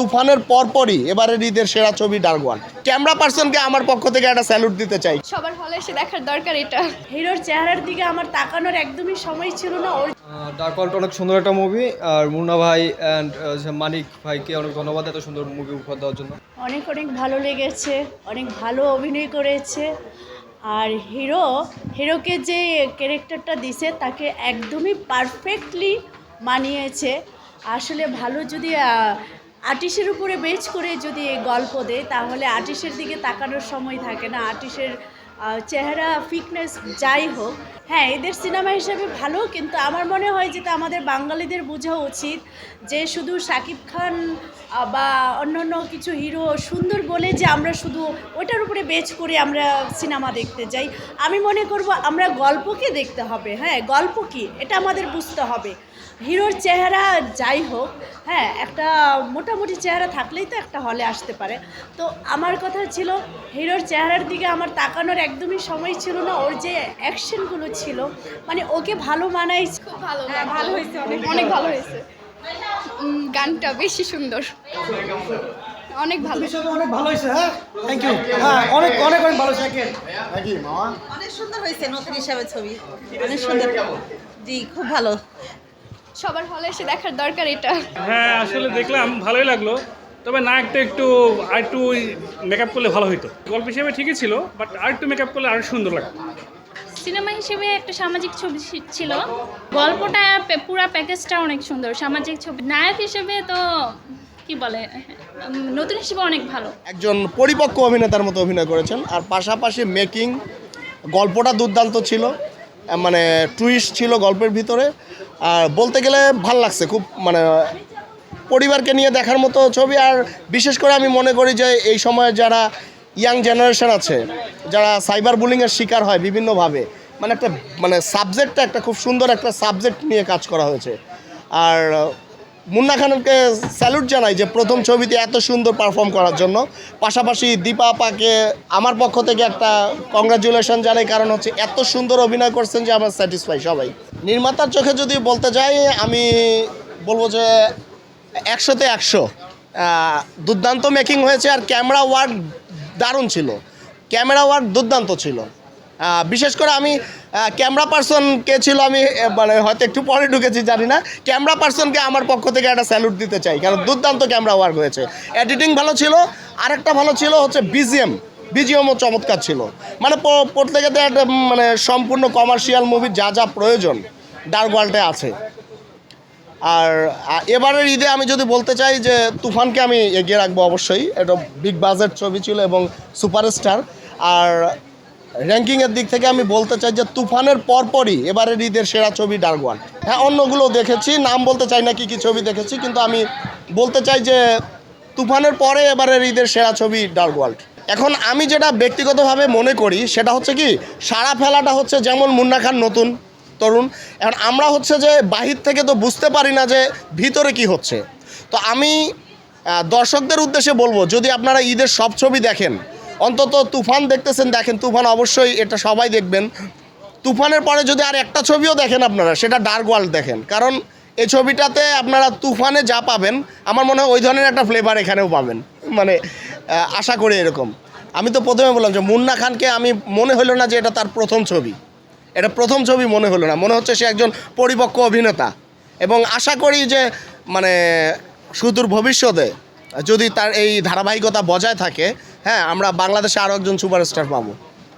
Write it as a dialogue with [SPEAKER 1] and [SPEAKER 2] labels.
[SPEAKER 1] তুফানের পরপরই এবারের ঈদের সেরা ছবি ডার্ক ওয়ান ক্যামেরা পার্সনকে আমার পক্ষ থেকে একটা স্যালুট দিতে চাই।
[SPEAKER 2] সবার হলে এসে দেখার দরকার এটা।
[SPEAKER 3] হিরোর চেহারার দিকে আমার তাকানোর একদমই সময় ছিল না। ওর
[SPEAKER 4] ডার্ক ওয়ার্ল্ড অনেক সুন্দর একটা মুভি আর মুন্না ভাই অ্যান্ড মানিক ভাইকে অনেক ধন্যবাদ এত সুন্দর মুভি উপহার দেওয়ার জন্য।
[SPEAKER 3] অনেক অনেক ভালো লেগেছে অনেক ভালো অভিনয় করেছে। আর হিরো হিরোকে যে ক্যারেক্টারটা দিছে তাকে একদমই পারফেক্টলি মানিয়েছে। আসলে ভালো যদি আর্টিস্টের উপরে বেচ করে যদি গল্প দেয়, তাহলে আর্টিস্টের দিকে তাকানোর সময় থাকে না। আর্টিস্টের চেহারা ফিটনেস যাই হোক হ্যাঁ এদের সিনেমা হিসেবে ভালো, কিন্তু আমার মনে হয় যেটা আমাদের বাঙালিদের বোঝা উচিত যে শুধু শাকিব খান বা অন্যান্য কিছু হিরো সুন্দর বলে যে আমরা শুধু ওটার উপরে বেচ করে আমরা সিনেমা দেখতে যাই। আমি মনে করব আমরা গল্পকে দেখতে হবে হ্যাঁ গল্প কি, এটা আমাদের বুঝতে হবে। হিরোর চেহারা যাই হোক হ্যাঁ একটা মোটামুটি চেহারা থাকলেই তো একটা হলে আসতে পারে। তো আমার কথা ছিল, হিরোর চেহারার দিকে আমার তাকানোর একদমই সময় ছিল না ওর যে অ্যাকশনগুলো ছিল মানে ওকে ভালো মানাই
[SPEAKER 2] খুব ভালো হ্যাঁ ভালো হয়েছে অনেক অনেক ভালো হয়েছে। গানটা বেশি সুন্দর। অনেক ভালো।
[SPEAKER 5] অনেক ভালো হয়েছে হ্যাঁ? থ্যাংক ইউ হ্যাঁ অনেক অনেক অনেক ভালো হয়েছে
[SPEAKER 6] অনেক সুন্দর হয়েছে নতুন হিসাবে ছবি। অনেক সুন্দর। জি খুব ভালো।
[SPEAKER 2] সবার হলে এসে দেখার দরকার এটা।
[SPEAKER 7] হ্যাঁ আসলে দেখলাম ভালোই লাগল। তবে নায়কটা একটু আর একটু মেকআপ করলে ভালো হতো গল্প হিসেবে ঠিকই ছিল বাট আর একটু মেকআপ করলে আরও সুন্দর লাগতো।
[SPEAKER 8] সিনেমা হিসেবে একটা সামাজিক ছবি ছিল। গল্পটা পুরা প্যাকেজটা অনেক সুন্দর। সামাজিক ছবি নায়ক হিসেবে তো কি বলে নতুন হিসেবে অনেক ভালো।
[SPEAKER 1] একজন পরিপক্ক অভিনেতার মতো অভিনয় করেছেন আর পাশাপাশি মেকিং গল্পটা দুর্দান্ত ছিল মানে টুইস্ট ছিল গল্পের ভিতরে। আর বলতে গেলে ভালো লাগছে খুব মানে পরিবারকে নিয়ে দেখার মতো ছবি। আর বিশেষ করে আমি মনে করি যে এই সময়ে যারা ইয়াং জেনারেশন আছে, যারা সাইবার বুলিংয়ের শিকার হয় বিভিন্নভাবে মানে একটা মানে সাবজেক্টটা একটা খুব সুন্দর একটা সাবজেক্ট নিয়ে কাজ করা হয়েছে। আর মুন্না খানকে স্যালুট জানাই যে প্রথম ছবিতে এত সুন্দর পারফর্ম করার জন্য। পাশাপাশি দীপা আপাকে আমার পক্ষ থেকে একটা কংগ্রাচুলেশন জানাই, কারণ হচ্ছে এত সুন্দর অভিনয় করছেন যে আমার স্যাটিসফাই সবাই। নির্মাতার চোখে যদি বলতে যাই, আমি বলব যে একশোতে একশো। দুর্দান্ত মেকিং হয়েছে আর ক্যামেরা ওয়ার্ক দারুণ ছিল। ক্যামেরা ওয়ার্ক দুর্দান্ত ছিল। বিশেষ করে আমি ক্যামেরা পার্সন কে ছিল আমি মানে হয়তো একটু পরে ঢুকেছি, জানি না। ক্যামেরা পার্সনকে আমার পক্ষ থেকে একটা স্যালুট দিতে চাই, কারণ দুর্দান্ত ক্যামেরা ওয়ার্ক হয়েছে। এডিটিং ভালো ছিল। আরেকটা ভালো ছিল হচ্ছে বিজিএম বিজিএমও চমৎকার ছিল। মানে প্রত্যেকে মানে সম্পূর্ণ কমার্শিয়াল মুভি যা যা প্রয়োজন ডার্ক ওয়ার্ল্ডে আছে। আর এবারের ঈদে আমি যদি বলতে চাই যে তুফানকে আমি এগিয়ে রাখব অবশ্যই, এটা বিগ বাজেট ছবি ছিল এবং সুপারস্টার আর র্যাঙ্কিংয়ের দিক থেকে আমি বলতে চাই যে তুফানের পরপরই এবারের ঈদের সেরা ছবি ডার্ক ওয়ান হ্যাঁ অন্যগুলো দেখেছি, নাম বলতে চাই না কি কি ছবি দেখেছি, কিন্তু আমি বলতে চাই যে তুফানের পরে এবারের ঈদের সেরা ছবি ডার্ক ওয়ার্ল্ড এখন আমি যেটা ব্যক্তিগতভাবে মনে করি, সেটা হচ্ছে কি, সারা ফেলাটা হচ্ছে যেমন মুন্না খান নতুন তরুণ। এখন আমরা হচ্ছে যে বাহির থেকে তো বুঝতে পারি না যে ভিতরে কি হচ্ছে। তো আমি দর্শকদের উদ্দেশ্যে বলব, যদি আপনারা ঈদের সব ছবি দেখেন, অন্তত তুফান দেখতেছেন, দেখেন, তুফান অবশ্যই এটা সবাই দেখবেন। তুফানের পরে যদি আর একটা ছবিও দেখেন আপনারা, সেটা ডার্ক ওয়ার্ল্ড দেখেন। কারণ এই ছবিটাতে আপনারা তুফানে যা পাবেন, আমার মনে হয় ওই ধরনের একটা ফ্লেভার এখানেও পাবেন। মানে আশা করি এরকম। আমি তো প্রথমে বললাম যে মুন্না খানকে আমি মনে হলো না যে এটা তার প্রথম ছবি। এটা প্রথম ছবি মনে হলো না। মনে হচ্ছে সে একজন পরিপক্ক অভিনেতা। এবং আশা করি যে মানে সুদূর ভবিষ্যতে যদি তার এই ধারাবাহিকতা বজায় থাকে হ্যাঁ আমরা বাংলাদেশে আরও একজন সুপারস্টার পাবো।